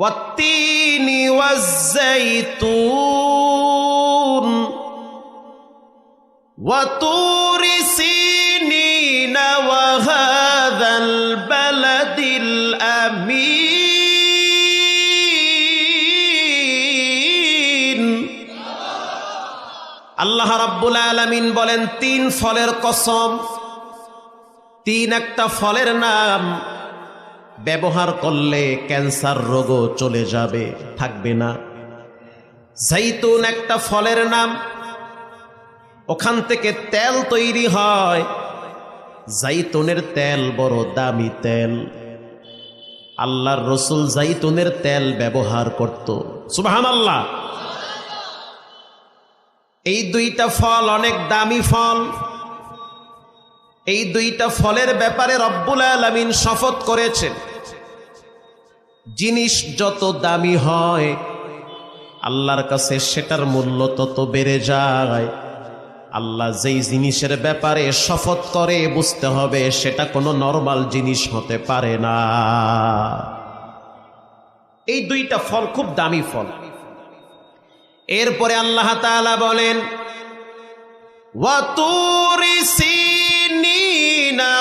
والتين والزيتون وطور سينين وهذا البلد الأمين আল্লাহ রাব্বুল আলামিন বলেন তিন ফলের কসম তিন একটা ফলের নাম ব্যবহার করলে ক্যান্সার রোগও চলে যাবে, থাকবে না। জাইতুন একটা ফলের নাম। ওখান থেকে তেল তৈরি হয়। জাইতুনের তেল বড় দামি তেল। আল্লাহর রসুল জাইতুনের তেল ব্যবহার করত। সুবাহান আল্লাহ এই দুইটা ফল অনেক দামি ফল। এই দুইটা ফলের ব্যাপারে রব্বুল আলমিন শপথ করেছেন। জিনিস যত দামি হয়, আল্লাহর কাছে সেটার মূল্য তত বেড়ে যায়। আল্লাহ যেই জিনিসের ব্যাপারে শপথ করে, বুঝতে হবে সেটা কোনো নর্মাল জিনিস হতে পারে না। এই দুইটা ফল খুব দামি ফল। এরপরে আল্লাহ বলেন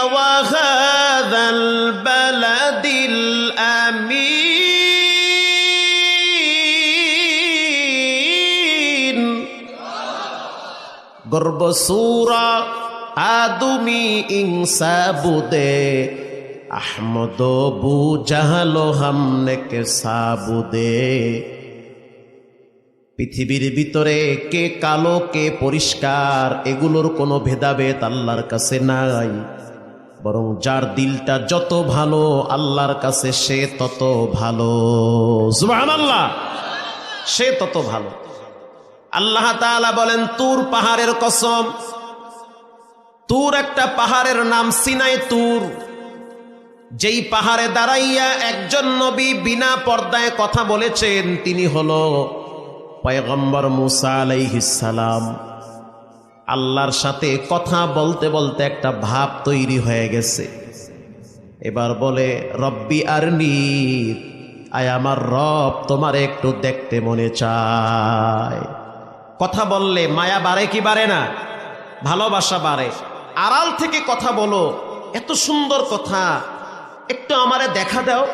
وهذا البلد الأمين গর্ব সুরা আদমি ইংসা বুদে আহমদ বু জাহালো হামনে কে সাবুদে পৃথিবীর ভিতরে কে কালো কে পরিষ্কার এগুলোর কোনো ভেদাভেদ আল্লাহর কাছে নাই বরং যার দিলটা যত ভালো, আল্লাহর কাছে সে তত ভালো। আল্লাহ সে তত ভালো। আল্লাহ বলেন, তুর পাহাড়ের কসম। তুর একটা পাহাড়ের নাম সিনাই তুর। যেই পাহাড়ে দাঁড়াইয়া একজন নবী বিনা পর্দায় কথা বলেছেন, তিনি হলো পয়গম্বর মুসা আলাইহিসালাম আল্লাহর সাথে কথা বলতে বলতে একটা ভাব তৈরি হয়ে গেছে। এবার বলে, রব্বি আরনি, আয় আমার রব, তোমার একটু দেখতে মনে চায়। কথা বললে মায়া বাড়ে কি বাড়ে না? ভালোবাসা বাড়ে। আড়াল থেকে কথা বলো, এত সুন্দর কথা, একটু আমারে দেখা দাও।